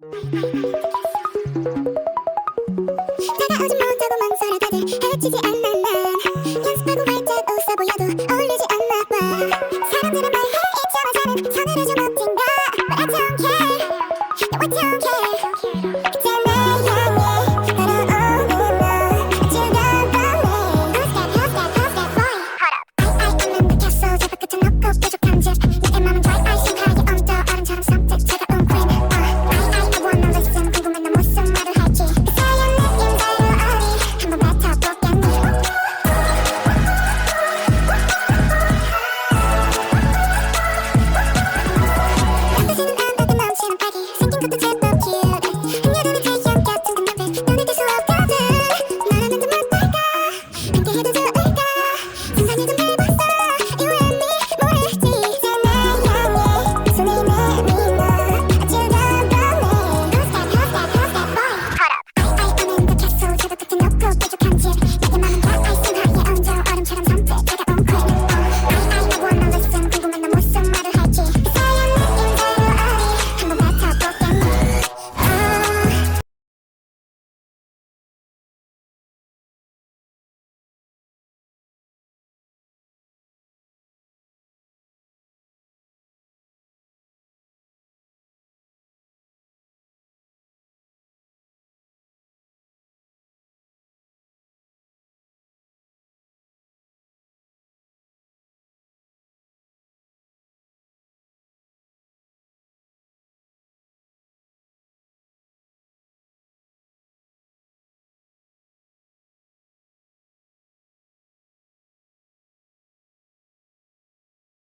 다가오지 못하고 망설여 다들 해치지 않나 연습하고 활짝 웃어 보여도 어울리지 않나 봐. 사람들은 말해 잊혀라 잘은 서늘해져